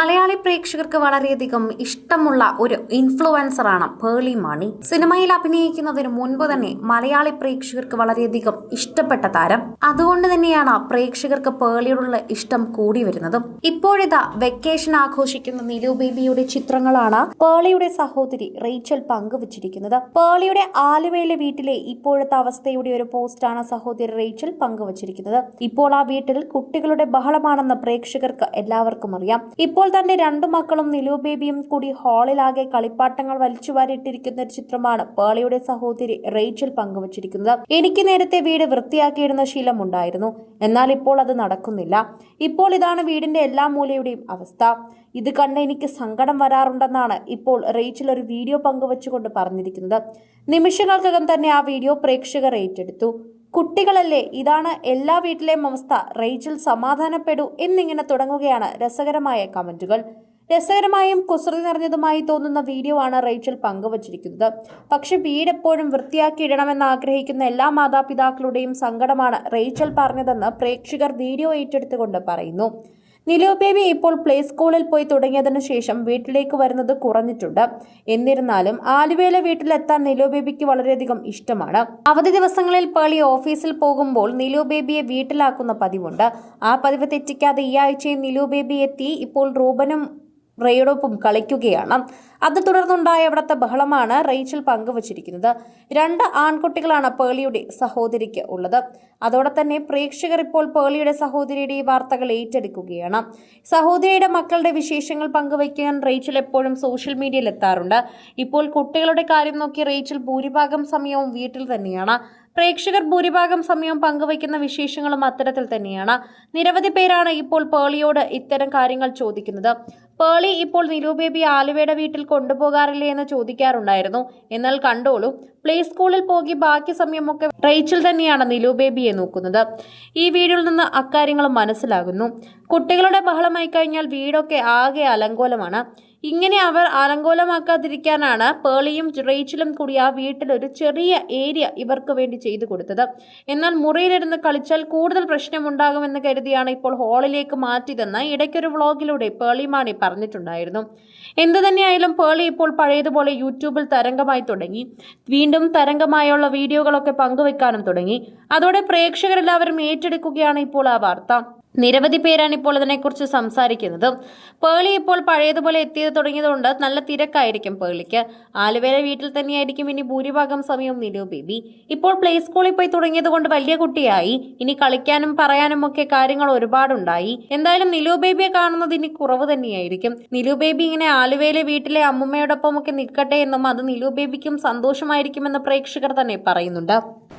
മലയാളി പ്രേക്ഷകർക്ക് വളരെയധികം ഇഷ്ടമുള്ള ഒരു ഇൻഫ്ലുവൻസറാണ് പേളി മാണി സിനിമയിൽ അഭിനയിക്കുന്നതിന് മുൻപ് തന്നെ മലയാളി പ്രേക്ഷകർക്ക് വളരെയധികം ഇഷ്ടപ്പെട്ട താരം. അതുകൊണ്ട് തന്നെയാണ് പ്രേക്ഷകർക്ക് പേളിയോടുള്ള ഇഷ്ടം കൂടി വരുന്നതും. ഇപ്പോഴിതാ വെക്കേഷൻ ആഘോഷിക്കുന്ന നിലു ബേബിയുടെ ചിത്രങ്ങളാണ് പേളിയുടെ സഹോദരി റേച്ചൽ പങ്കുവച്ചിരിക്കുന്നത്. പേളിയുടെ ആലുവയിലെ വീട്ടിലെ ഇപ്പോഴത്തെ അവസ്ഥയുടെ ഒരു പോസ്റ്റാണ് സഹോദരി റേച്ചൽ പങ്കുവച്ചിരിക്കുന്നത്. ഇപ്പോൾ ആ വീട്ടിൽ കുട്ടികളുടെ ബഹളമാണെന്ന് പ്രേക്ഷകർക്ക് എല്ലാവർക്കും അറിയാം. ഇപ്പോൾ തന്റെ രണ്ടു മക്കളും നിലു ബേബിയും കൂടി ഹാളിലാകെ കളിപ്പാട്ടങ്ങൾ വലിച്ചുവാരിയിട്ടിരിക്കുന്ന ഒരു ചിത്രമാണ് പേളിയുടെ സഹോദരി റേച്ചൽ പങ്കുവച്ചിരിക്കുന്നത്. എനിക്ക് നേരത്തെ വീട് വൃത്തിയാക്കിയിരുന്ന ശീലമുണ്ടായിരുന്നു. എന്നാൽ ഇപ്പോൾ അത് നടക്കുന്നില്ല. ഇപ്പോൾ ഇതാണ് വീടിന്റെ എല്ലാ മൂലയുടെയും അവസ്ഥ. ഇത് കണ്ട് എനിക്ക് സങ്കടം വരാറുണ്ടെന്നാണ് ഇപ്പോൾ റേച്ചൽ ഒരു വീഡിയോ പങ്കുവച്ചുകൊണ്ട് പറഞ്ഞിരിക്കുന്നത്. നിമിഷങ്ങൾക്കകം തന്നെ ആ വീഡിയോ പ്രേക്ഷകർ ഏറ്റെടുത്തു. കുട്ടികളല്ലേ? ഇതാണ് എല്ലാ വീട്ടിലെയും അവസ്ഥ. റേച്ചൽ സമാധാനപ്പെടൂ എന്നിങ്ങനെ തുടങ്ങുകയാണ് രസകരമായ കമന്റുകൾ. രസകരമായും കുസൃതി നിറഞ്ഞതുമായി തോന്നുന്ന വീഡിയോ ആണ് റേച്ചൽ പങ്കുവച്ചിരിക്കുന്നത്. പക്ഷെ വീട് എപ്പോഴും വൃത്തിയാക്കിയിടണമെന്ന് ആഗ്രഹിക്കുന്ന എല്ലാ മാതാപിതാക്കളുടെയും സങ്കടമാണ് റേച്ചൽ പറഞ്ഞതെന്ന് പ്രേക്ഷകർ വീഡിയോ ഏറ്റെടുത്തുകൊണ്ട് പറയുന്നു. നിലു ബേബി ഇപ്പോൾ പ്ലേ സ്കൂളിൽ പോയി തുടങ്ങിയതിനു ശേഷം വീട്ടിലേക്ക് വരുന്നത് കുറഞ്ഞിട്ടുണ്ട്. എന്നിരുന്നാലും ആലുവയിലെ വീട്ടിലെത്താൻ നിലോ ബേബിക്ക് വളരെയധികം ഇഷ്ടമാണ്. അവധി ദിവസങ്ങളിൽ പേളി ഓഫീസിൽ പോകുമ്പോൾ നിലോ ബേബിയെ വീട്ടിലാക്കുന്ന പതിവുണ്ട്. ആ പതിവ് തെറ്റിക്കാതെ ഈ ആഴ്ചയും നിലോ ബേബി എത്തി ഇപ്പോൾ റൂബനും റേയോടൊപ്പം കളിക്കുകയാണ്. അത് തുടർന്നുണ്ടായ അവിടുത്തെ ബഹളമാണ് റേച്ചൽ പങ്കുവച്ചിരിക്കുന്നത്. രണ്ട് ആൺകുട്ടികളാണ് പേളിയുടെ സഹോദരിക്ക് ഉള്ളത്. അതോടെ തന്നെ പ്രേക്ഷകർ ഇപ്പോൾ പേളിയുടെ സഹോദരിയുടെ ഈ വാർത്തകൾ ഏറ്റെടുക്കുകയാണ്. സഹോദരിയുടെ മക്കളുടെ വിശേഷങ്ങൾ പങ്കുവയ്ക്കാൻ റേച്ചൽ എപ്പോഴും സോഷ്യൽ മീഡിയയിൽ എത്താറുണ്ട്. ഇപ്പോൾ കുട്ടികളുടെ കാര്യം നോക്കി റേച്ചൽ ഭൂരിഭാഗം സമയവും വീട്ടിൽ തന്നെയാണ്. പ്രേക്ഷകർ ഭൂരിഭാഗം സമയം പങ്കുവയ്ക്കുന്ന വിശേഷങ്ങളും അത്തരത്തിൽ തന്നെയാണ്. നിരവധി പേരാണ് ഇപ്പോൾ പേളിയോട് ഇത്തരം കാര്യങ്ങൾ ചോദിക്കുന്നത്. പേളി ഇപ്പോൾ നിലു ബേബി ആലുവയുടെ വീട്ടിൽ കൊണ്ടുപോകാറില്ലേ എന്ന് ചോദിക്കാറുണ്ടായിരുന്നു. എന്നാൽ കണ്ടോളൂ പ്ലേ സ്കൂളിൽ പോകി ബാക്കി സമയമൊക്കെ റേച്ചിൽ തന്നെയാണ് നിലു ബേബിയെ നോക്കുന്നത്. ഈ വീഡിയോയിൽ നിന്ന് അക്കാര്യങ്ങളും മനസ്സിലാകുന്നു. കുട്ടികളുടെ ബഹളമായി കഴിഞ്ഞാൽ വീടൊക്കെ ആകെ അലങ്കോലമാണ്. ഇങ്ങനെ അവർ അലങ്കോലമാക്കാതിരിക്കാനാണ് പേളിയും റേച്ചിലും കൂടി ആ വീട്ടിൽ ഒരു ചെറിയ ഏരിയ ഇവർക്ക് വേണ്ടി ചെയ്തു കൊടുത്തത്. എന്നാൽ മുറിയിലിരുന്ന് കളിച്ചാൽ കൂടുതൽ പ്രശ്നമുണ്ടാകുമെന്ന് കരുതിയാണ് ഇപ്പോൾ ഹാളിലേക്ക് മാറ്റിയതെന്ന് ഇടയ്ക്കൊരു വ്ളോഗിലൂടെ പേളി മാണി പറഞ്ഞിട്ടുണ്ടായിരുന്നു. എന്തു തന്നെയായാലും പേളി ഇപ്പോൾ പഴയതുപോലെ യൂട്യൂബിൽ തരംഗമായി തുടങ്ങി. വീണ്ടും തരംഗമായുള്ള വീഡിയോകളൊക്കെ പങ്കുവെക്കാനും തുടങ്ങി. അതോടെ പ്രേക്ഷകരെല്ലാവരും ഏറ്റെടുക്കുകയാണ് ഇപ്പോൾ ആ വാർത്ത. നിരവധി പേരാണ് ഇപ്പോൾ ഇതിനെക്കുറിച്ച് സംസാരിക്കുന്നത്. പേളി ഇപ്പോൾ പഴയതുപോലെ എത്തിയത് തുടങ്ങിയതുകൊണ്ട് നല്ല തിരക്കായിരിക്കും പേളിക്ക്. ആലുവേല വീട്ടിൽ തന്നെയായിരിക്കും ഇനി ഭൂരിഭാഗം സമയം നിലു ബേബി. ഇപ്പോൾ പ്ലേ സ്കൂളിൽ പോയി തുടങ്ങിയതുകൊണ്ട് വലിയ കുട്ടിയായി. ഇനി കളിക്കാനും പറയാനും ഒക്കെ കാര്യങ്ങൾ ഒരുപാടുണ്ടായി. എന്തായാലും നിലു ബേബിയെ കാണുന്നത് ഇനി കുറവ് തന്നെയായിരിക്കും. നിലു ബേബി ഇങ്ങനെ ആലുവേല വീട്ടിലെ അമ്മുമ്മയോടൊപ്പം ഒക്കെ നിൽക്കട്ടെ എന്നും അത് നിലു ബേബിക്കും സന്തോഷമായിരിക്കുമെന്ന് പ്രേക്ഷകർ തന്നെ പറയുന്നുണ്ട്.